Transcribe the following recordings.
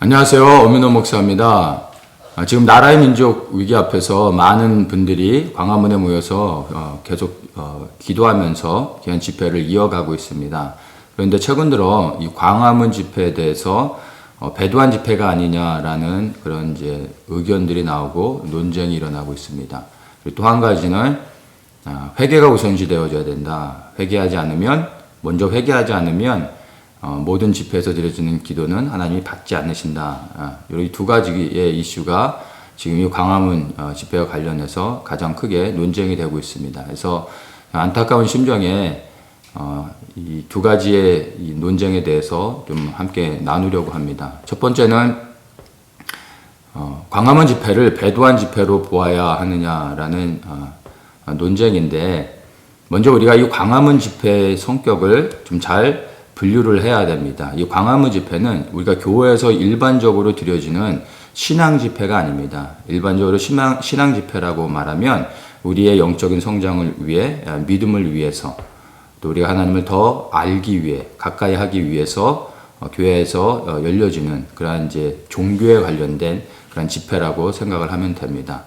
안녕하세요. 엄윤호 목사입니다. 아, 지금 나라의 민족 위기 앞에서 많은 분들이 광화문에 모여서 어, 계속 어, 기도하면서 귀한 집회를 이어가고 있습니다. 그런데 최근 들어 이 광화문 집회에 대해서 어, 배도한 집회가 아니냐라는 그런 이제 의견들이 나오고 논쟁이 일어나고 있습니다. 또 한 가지는 아, 회개가 우선시 되어져야 된다. 회개하지 않으면 먼저 회개하지 않으면 어, 모든 집회에서 드려지는 기도는 하나님이 받지 않으신다. 아, 이두 가지의 이슈가 지금 이 광화문 어, 집회와 관련해서 가장 크게 논쟁이 되고 있습니다. 그래서 안타까운 심정에 어, 이 두 가지의 이 논쟁에 대해서 좀 함께 나누려고 합니다. 첫 번째는 어, 광화문 집회를 배도한 집회로 보아야 하느냐라는 어, 어, 논쟁인데 먼저 우리가 이 광화문 집회의 성격을 좀잘 분류를 해야 됩니다. 이 광화문 집회는 우리가 교회에서 일반적으로 드려지는 신앙 집회가 아닙니다. 일반적으로 신앙, 신앙 집회라고 말하면 우리의 영적인 성장을 위해, 아, 믿음을 위해서 또 우리가 하나님을 더 알기 위해, 가까이 하기 위해서 어, 교회에서 어, 열려지는 그러한 이제 종교에 관련된 그런 집회라고 생각을 하면 됩니다.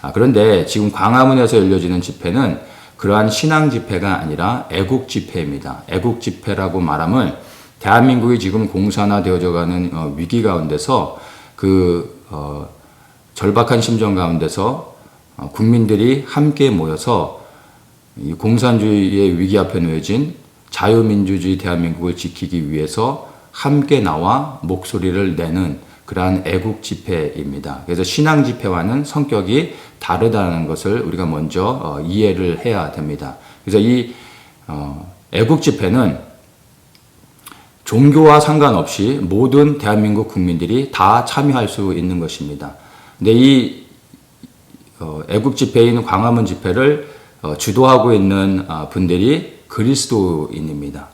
아, 그런데 지금 광화문에서 열려지는 집회는 그러한 신앙 집회가 아니라 애국 집회입니다. 애국 집회라고 말하면 대한민국이 지금 공산화되어져 가는 어, 위기 가운데서 그 어, 절박한 심정 가운데서 어, 국민들이 함께 모여서 이 공산주의의 위기 앞에 놓여진 자유민주주의 대한민국을 지키기 위해서 함께 나와 목소리를 내는 그러한 애국 집회입니다. 그래서 신앙 집회와는 성격이 다르다는 것을 우리가 먼저 어, 이해를 해야 됩니다. 그래서 이 어, 애국 집회는 종교와 상관없이 모든 대한민국 국민들이 다 참여할 수 있는 것입니다. 근데 이 어, 애국 집회인 광화문 집회를 어, 주도하고 있는 아, 분들이 그리스도인입니다.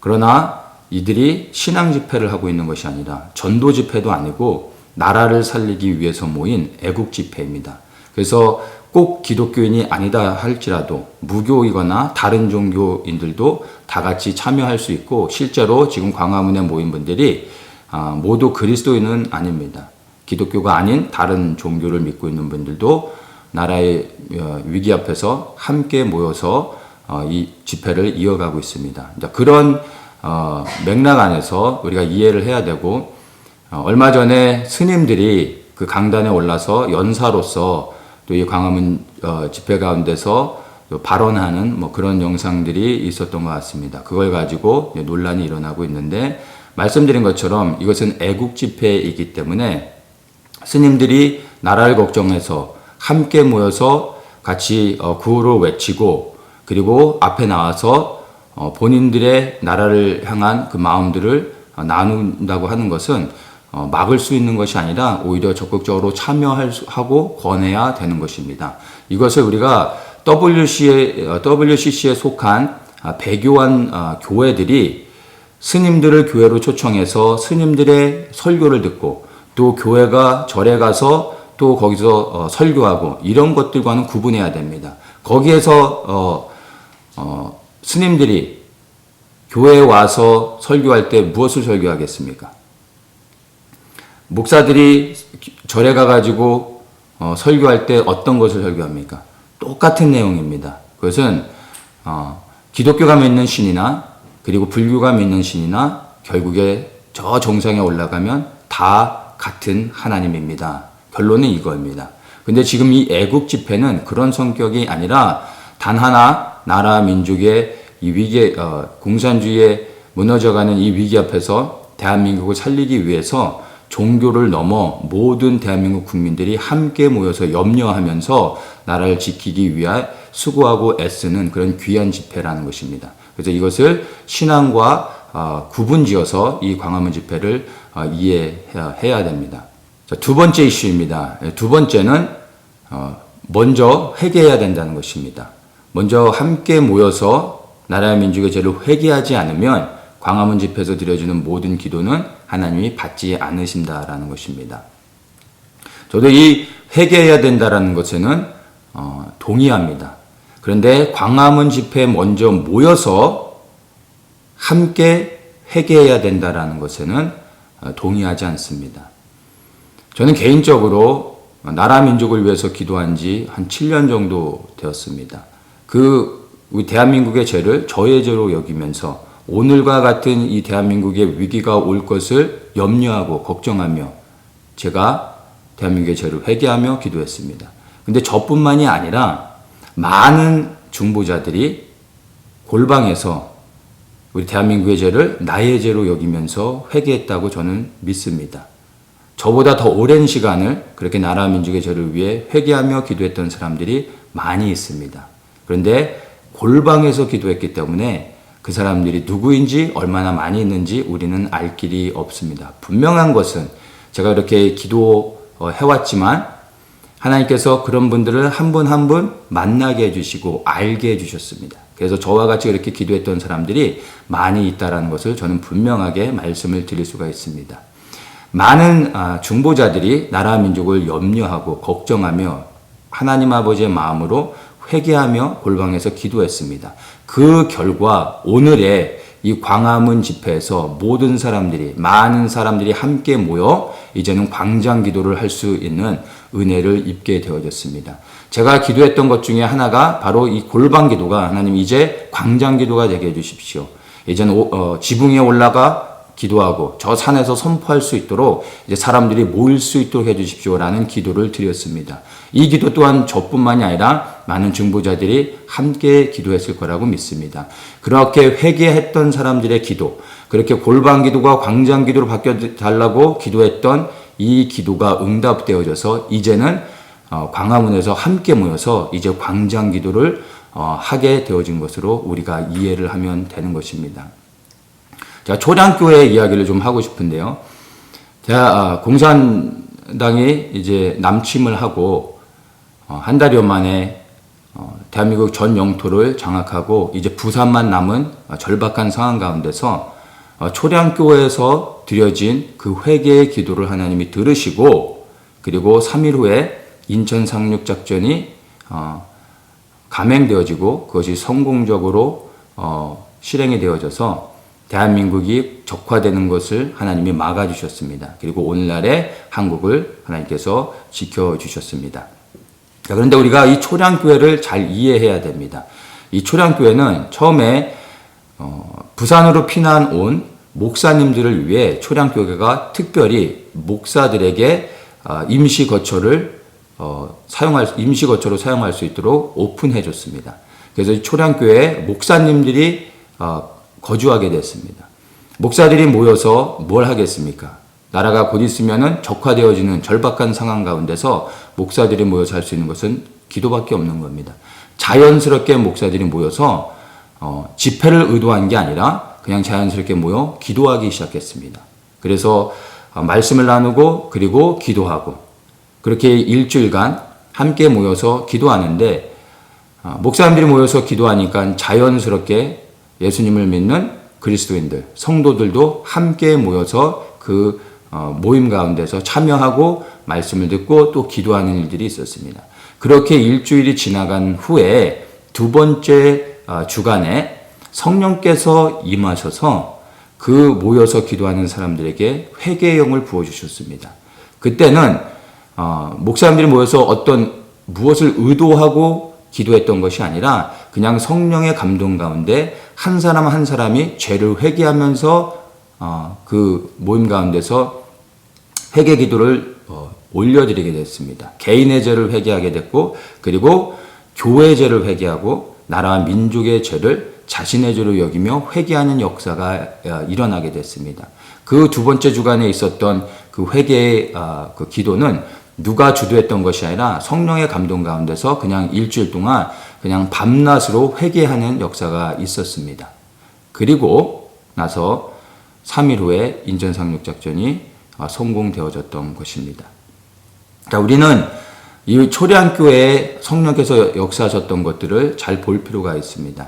그러나 이들이 신앙 집회를 하고 있는 것이 아니라 전도 집회도 아니고 나라를 살리기 위해서 모인 애국 집회입니다. 그래서 꼭 기독교인이 아니다 할지라도 무교이거나 다른 종교인들도 다 같이 참여할 수 있고 실제로 지금 광화문에 모인 분들이 아, 모두 그리스도인은 아닙니다. 기독교가 아닌 다른 종교를 믿고 있는 분들도 나라의 어, 위기 앞에서 함께 모여서 어, 이 집회를 이어가고 있습니다. 이제 그런 어, 맥락 안에서 우리가 이해를 해야 되고 얼마 전에 스님들이 그 강단에 올라서 연사로서 또 이 광화문 집회 가운데서 발언하는 뭐 그런 영상들이 있었던 것 같습니다. 그걸 가지고 논란이 일어나고 있는데 말씀드린 것처럼 이것은 애국 집회이기 때문에 스님들이 나라를 걱정해서 함께 모여서 같이 어, 구호를 외치고 그리고 앞에 나와서 어, 본인들의 나라를 향한 그 마음들을 어, 나눈다고 하는 것은 막을 수 있는 것이 아니라 오히려 적극적으로 참여하고 권해야 되는 것입니다. 이것을 우리가 WC에, WCC에 속한 아, 배교한 교회들이 스님들을 교회로 초청해서 스님들의 설교를 듣고 또 교회가 절에 가서 또 거기서 어, 설교하고 이런 것들과는 구분해야 됩니다. 거기에서 어, 어, 스님들이 교회에 와서 설교할 때 무엇을 설교하겠습니까? 목사들이 절에 가가지고 어, 설교할 때 어떤 것을 설교합니까? 똑같은 내용입니다. 그것은 어, 기독교가 믿는 신이나 그리고 불교가 믿는 신이나 결국에 저 정상에 올라가면 다 같은 하나님입니다. 결론은 이거입니다. 근데 지금 이 애국 집회는 그런 성격이 아니라 단 하나 나라 민족의 이 위기 어, 공산주의에 무너져가는 이 위기 앞에서 대한민국을 살리기 위해서 종교를 넘어 모든 대한민국 국민들이 함께 모여서 염려하면서 나라를 지키기 위해 수고하고 애쓰는 그런 귀한 집회라는 것입니다. 그래서 이것을 신앙과 어, 구분지어서 이 광화문 집회를 어, 이해해야 됩니다. 두 번째 이슈입니다. 두 번째는 어, 먼저 회개해야 된다는 것입니다. 먼저 함께 모여서 나라의 민족의 죄를 회개하지 않으면 광화문 집에서 드려지는 모든 기도는 하나님이 받지 않으신다라는 것입니다. 저도 이 회개해야 된다라는 것에는 어, 동의합니다. 그런데 광화문 집회에 먼저 모여서 함께 회개해야 된다라는 것에는 어, 동의하지 않습니다. 저는 개인적으로 나라 민족을 위해서 기도한 지 한 7년 정도 되었습니다. 그 대한민국의 죄를 저의 죄로 여기면서 오늘과 같은 이 대한민국의 위기가 올 것을 염려하고 걱정하며 제가 대한민국의 죄를 회개하며 기도했습니다. 근데 저뿐만이 아니라 많은 중보자들이 골방에서 우리 대한민국의 죄를 나의 죄로 여기면서 회개했다고 저는 믿습니다. 저보다 더 오랜 시간을 그렇게 나라 민족의 죄를 위해 회개하며 기도했던 사람들이 많이 있습니다. 그런데 골방에서 기도했기 때문에 그 사람들이 누구인지 얼마나 많이 있는지 우리는 알 길이 없습니다. 분명한 것은 제가 이렇게 기도해왔지만 하나님께서 그런 분들을 한 분 한 분 만나게 해주시고 알게 해주셨습니다. 그래서 저와 같이 이렇게 기도했던 사람들이 많이 있다라는 것을 저는 분명하게 말씀을 드릴 수가 있습니다. 많은 아, 중보자들이 나라 민족을 염려하고 걱정하며 하나님 아버지의 마음으로 회개하며 골방에서 기도했습니다. 그 결과 오늘의 이 광화문 집회에서 모든 사람들이 많은 사람들이 함께 모여 이제는 광장 기도를 할 수 있는 은혜를 입게 되어졌습니다. 제가 기도했던 것 중에 하나가 바로 이 골방 기도가 하나님 이제 광장 기도가 되게 해 주십시오. 이제는 오- 어, 지붕에 올라가 기도하고 저 산에서 선포할 수 있도록 이제 사람들이 모일 수 있도록 해 주십시오라는 기도를 드렸습니다. 이 기도 또한 저뿐만이 아니라 많은 중보자들이 함께 기도했을 거라고 믿습니다. 그렇게 회개했던 사람들의 기도, 그렇게 골방 기도가 광장 기도로 바뀌어 달라고 기도했던 이 기도가 응답되어져서 이제는 어, 광화문에서 함께 모여서 이제 광장 기도를 어, 하게 되어진 것으로 우리가 이해를 하면 되는 것입니다. 제가 초량교회 이야기를 좀 하고 싶은데요. 제가 아, 공산당이 이제 남침을 하고 어, 한 달여 만에 어, 대한민국 전 영토를 장악하고 이제 부산만 남은 어, 절박한 상황 가운데서 어, 초량교회에서 드려진 그 회개의 기도를 하나님이 들으시고 그리고 3일 후에 인천 상륙 작전이 어, 감행되어지고 그것이 성공적으로 어, 실행이 되어져서 대한민국이 적화되는 것을 하나님이 막아주셨습니다. 그리고 오늘날의 한국을 하나님께서 지켜주셨습니다. 자, 그런데 우리가 이 초량교회를 잘 이해해야 됩니다. 이 초량교회는 처음에 어, 부산으로 피난 온 목사님들을 위해 초량교회가 특별히 목사들에게 아, 임시 거처를 어, 사용할 수- 임시 거처로 사용할 수 있도록 오픈해 줬습니다. 그래서 이 초량교회 목사님들이 어, 거주하게 됐습니다. 목사들이 모여서 뭘 하겠습니까? 나라가 곧 있으면은 적화되어지는 절박한 상황 가운데서 목사들이 모여서 할 수 있는 것은 기도밖에 없는 겁니다. 자연스럽게 목사들이 모여서 어, 집회를 의도한 게 아니라 그냥 자연스럽게 모여 기도하기 시작했습니다. 그래서 어, 말씀을 나누고 그리고 기도하고 그렇게 일주일간 함께 모여서 기도하는데 어, 목사님들이 모여서 기도하니까 자연스럽게 예수님을 믿는 그리스도인들, 성도들도 함께 모여서 그 어, 모임 가운데서 참여하고 말씀을 듣고 또 기도하는 일들이 있었습니다. 그렇게 일주일이 지나간 후에 두 번째 어, 주간에 성령께서 임하셔서 그 모여서 기도하는 사람들에게 회개의 영을 부어 주셨습니다. 그때는 어, 목사님들이 모여서 어떤 무엇을 의도하고 기도했던 것이 아니라 그냥 성령의 감동 가운데 한 사람 한 사람이 죄를 회개하면서 어, 그 모임 가운데서 회개 기도를 어, 올려드리게 됐습니다. 개인의 죄를 회개하게 됐고 그리고 교회 죄를 회개하고 나라와 민족의 죄를 자신의 죄로 여기며 회개하는 역사가 어, 일어나게 됐습니다. 그 두 번째 주간에 있었던 그 회개의 어, 그 기도는 누가 주도했던 것이 아니라 성령의 감동 가운데서 그냥 일주일 동안 그냥 밤낮으로 회개하는 역사가 있었습니다. 그리고 나서 3일 후에 인천 상륙 작전이 어, 성공되어졌던 것입니다. 자, 우리는 이 초량교회에 성령께서 역사하셨던 것들을 잘 볼 필요가 있습니다.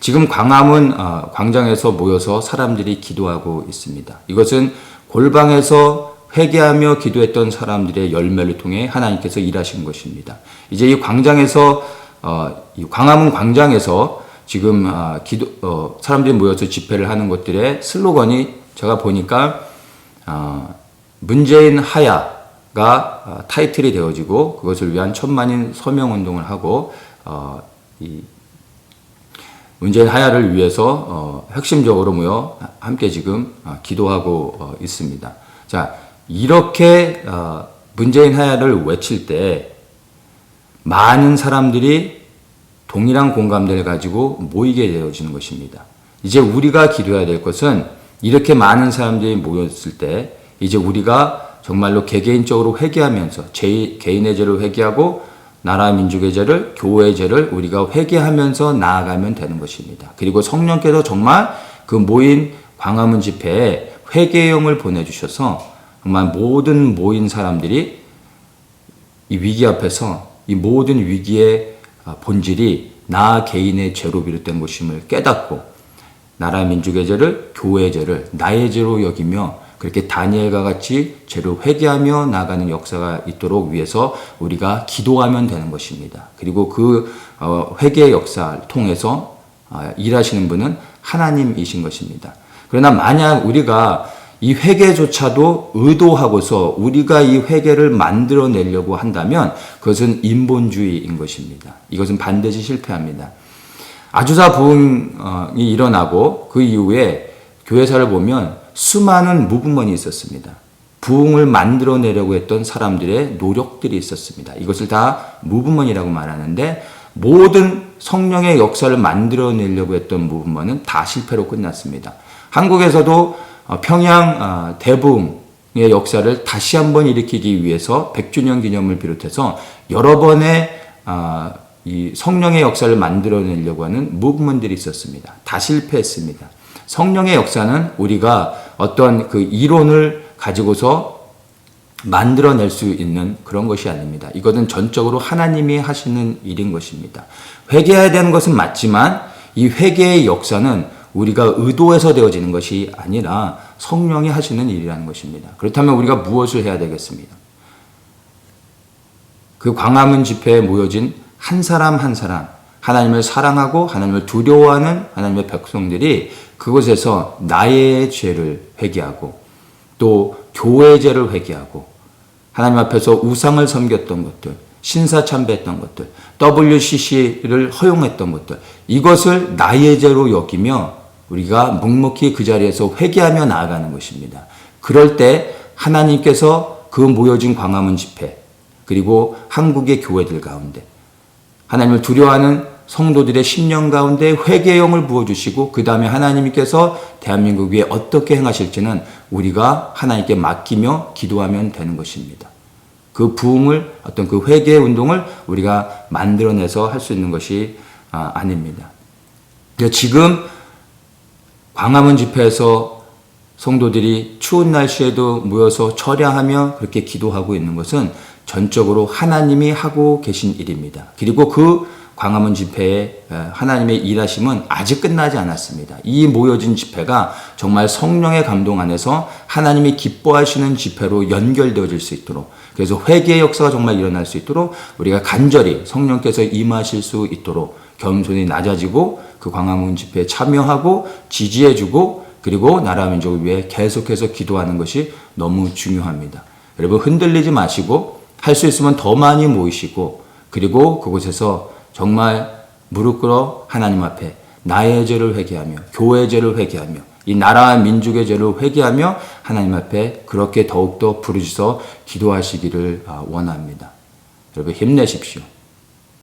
지금 광화문 어, 광장에서 모여서 사람들이 기도하고 있습니다. 이것은 골방에서 회개하며 기도했던 사람들의 열매를 통해 하나님께서 일하신 것입니다. 이제 이 광장에서 어, 이 광화문 광장에서 지금 아, 기도 어, 사람들이 모여서 집회를 하는 것들의 슬로건이 제가 보니까 어, 문재인 하야가 어, 타이틀이 되어지고 그것을 위한 천만인 서명 운동을 하고 어, 이 문재인 하야를 위해서 어, 핵심적으로 모여 함께 지금 어, 기도하고 어, 있습니다. 자 이렇게 어, 문재인 하야를 외칠 때 많은 사람들이 동일한 공감대를 가지고 모이게 되어지는 것입니다. 이제 우리가 기도해야 될 것은 이렇게 많은 사람들이 모였을 때 이제 우리가 정말로 개개인적으로 회개하면서 제 개인의 죄를 회개하고 나라 민족의 죄를 교회의 죄를 우리가 회개하면서 나아가면 되는 것입니다. 그리고 성령께서 정말 그 모인 광화문 집회에 회개형을 보내주셔서 정말 모든 모인 사람들이 이 위기 앞에서 이 모든 위기의 아, 본질이 나 개인의 죄로 비롯된 것임을 깨닫고 나라 민족의 죄를 교회의 죄를 나의 죄로 여기며 그렇게 다니엘과 같이 죄를 회개하며 나가는 역사가 있도록 위해서 우리가 기도하면 되는 것입니다. 그리고 그 어, 회개의 역사를 통해서 아, 일하시는 분은 하나님이신 것입니다. 그러나 만약 우리가 이 회개조차도 의도하고서 우리가 이 회개를 만들어내려고 한다면 그것은 인본주의인 것입니다. 이것은 반드시 실패합니다. 아주사 부흥이 일어나고 그 이후에 교회사를 보면 수많은 무브먼이 있었습니다. 부흥을 만들어내려고 했던 사람들의 노력들이 있었습니다. 이것을 다 무브먼이라고 말하는데 모든 성령의 역사를 만들어내려고 했던 무브먼은 다 실패로 끝났습니다. 한국에서도 어, 평양 어, 대붕의 역사를 다시 한번 일으키기 위해서 100주년 기념을 비롯해서 여러 번의 어, 이 성령의 역사를 만들어내려고 하는 무브먼들이 있었습니다. 다 실패했습니다. 성령의 역사는 우리가 어떤 그 이론을 가지고서 만들어낼 수 있는 그런 것이 아닙니다. 이것은 전적으로 하나님이 하시는 일인 것입니다. 회개해야 되는 것은 맞지만 이 회개의 역사는 우리가 의도해서 되어지는 것이 아니라 성령이 하시는 일이라는 것입니다. 그렇다면 우리가 무엇을 해야 되겠습니다? 그 광화문 집회에 모여진 한 사람 한 사람, 하나님을 사랑하고 하나님을 두려워하는 하나님의 백성들이 그곳에서 나의 죄를 회개하고 또 교회의 죄를 회개하고 하나님 앞에서 우상을 섬겼던 것들, 신사 참배했던 것들, WCC를 허용했던 것들, 이것을 나의 죄로 여기며 우리가 묵묵히 그 자리에서 회개하며 나아가는 것입니다. 그럴 때 하나님께서 그 모여진 광화문 집회, 그리고 한국의 교회들 가운데 하나님을 두려워하는 성도들의 심령 가운데 회개형을 부어주시고 그 다음에 하나님께서 대한민국 위에 어떻게 행하실지는 우리가 하나님께 맡기며 기도하면 되는 것입니다. 그 부흥을 어떤 그 회개 운동을 우리가 만들어내서 할 수 있는 것이 아, 아닙니다. 지금 광화문 집회에서 성도들이 추운 날씨에도 모여서 철야하며 그렇게 기도하고 있는 것은 전적으로 하나님이 하고 계신 일입니다. 그리고 그 광화문 집회에 하나님의 일하심은 아직 끝나지 않았습니다. 이 모여진 집회가 정말 성령의 감동 안에서 하나님이 기뻐하시는 집회로 연결되어질 수 있도록 그래서 회개의 역사가 정말 일어날 수 있도록 우리가 간절히 성령께서 임하실 수 있도록 겸손히 낮아지고 그 광화문 집회에 참여하고 지지해주고 그리고 나라 민족을 위해 계속해서 기도하는 것이 너무 중요합니다. 여러분 흔들리지 마시고 할 수 있으면 더 많이 모이시고 그리고 그곳에서 정말 무릎 꿇어 하나님 앞에 나의 죄를 회개하며 교회의 죄를 회개하며 이 나라와 민족의 죄를 회개하며 하나님 앞에 그렇게 더욱더 부르짖어 기도하시기를 원합니다. 여러분 힘내십시오.